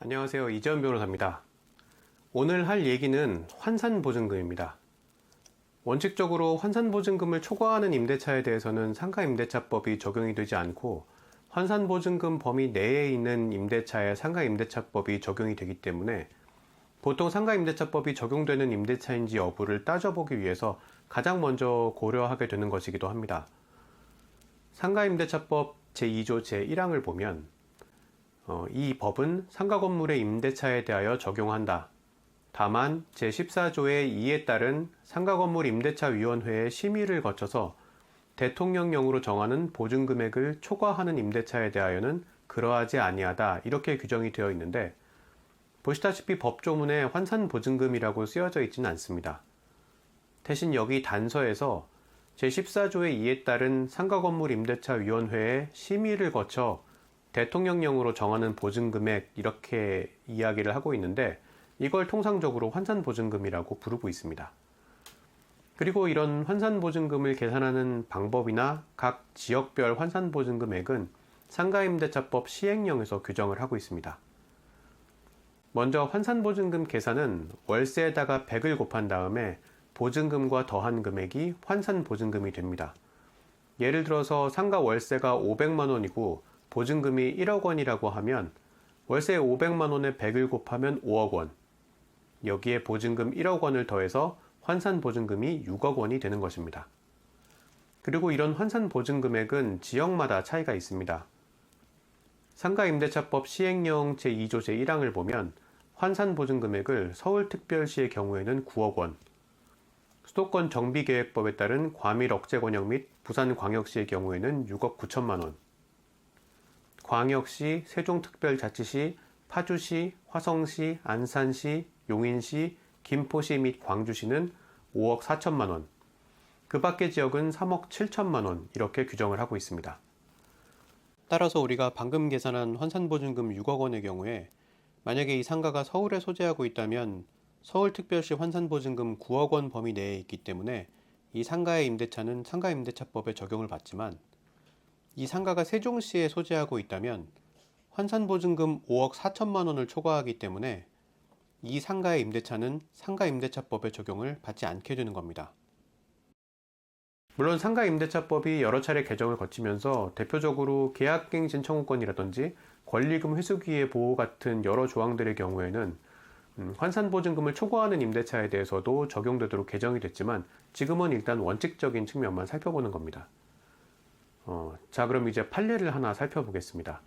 안녕하세요. 이재현 변호사입니다. 오늘 할 얘기는 환산보증금입니다. 원칙적으로 환산보증금을 초과하는 임대차에 대해서는 상가임대차법이 적용이 되지 않고 환산보증금 범위 내에 있는 임대차에 상가임대차법이 적용이 되기 때문에 보통 상가임대차법이 적용되는 임대차인지 여부를 따져보기 위해서 가장 먼저 고려하게 되는 것이기도 합니다. 상가임대차법 제2조 제1항을 보면 어, 이 법은 상가 건물의 임대차에 대하여 적용한다. 다만 제14조의 2에 따른 상가 건물 임대차 위원회의 심의를 거쳐서 대통령령으로 정하는 보증 금액을 초과하는 임대차에 대하여는 그러하지 아니하다. 이렇게 규정이 되어 있는데 보시다시피 법조문에 환산 보증금이라고 쓰여져 있지는 않습니다. 대신 여기 단서에서 제14조의 2에 따른 상가 건물 임대차 위원회의 심의를 거쳐 대통령령으로 정하는 보증금액 이렇게 이야기를 하고 있는데 이걸 통상적으로 환산보증금이라고 부르고 있습니다. 그리고 이런 환산보증금을 계산하는 방법이나 각 지역별 환산보증금액은 상가임대차법 시행령에서 규정을 하고 있습니다. 먼저 환산보증금 계산은 월세에다가 100을 곱한 다음에 보증금과 더한 금액이 환산보증금이 됩니다. 예를 들어서 상가 월세가 500만 원이고 보증금이 1억 원이라고 하면 월세 500만 원에 100을 곱하면 5억 원. 여기에 보증금 1억 원을 더해서 환산 보증금이 6억 원이 되는 것입니다. 그리고 이런 환산 보증금액은 지역마다 차이가 있습니다. 상가임대차법 시행령 제2조 제1항을 보면 환산 보증금액을 서울특별시의 경우에는 9억 원, 수도권 정비계획법에 따른 과밀 억제 권역 및 부산광역시의 경우에는 6억 9천만 원, 광역시, 세종특별자치시, 파주시, 화성시, 안산시, 용인시, 김포시 및 광주시는 5억 4천만 원, 그 밖의 지역은 3억 7천만 원 이렇게 규정을 하고 있습니다. 따라서 우리가 방금 계산한 환산보증금 6억 원의 경우에 만약에 이 상가가 서울에 소재하고 있다면 서울특별시 환산보증금 9억 원 범위 내에 있기 때문에 이 상가의 임대차는 상가임대차법에 적용을 받지만 이 상가가 세종시에 소재하고 있다면 환산보증금 5억 4천만 원을 초과하기 때문에 이 상가의 임대차는 상가 임대차법의 적용을 받지 않게 되는 겁니다. 물론 상가 임대차법이 여러 차례 개정을 거치면서 대표적으로 계약갱신 청구권이라든지 권리금 회수기의 보호 같은 여러 조항들의 경우에는 음, 환산보증금을 초과하는 임대차에 대해서도 적용되도록 개정이 됐지만 지금은 일단 원칙적인 측면만 살펴보는 겁니다. 어, 자, 그럼 이제 판례를 하나 살펴보겠습니다.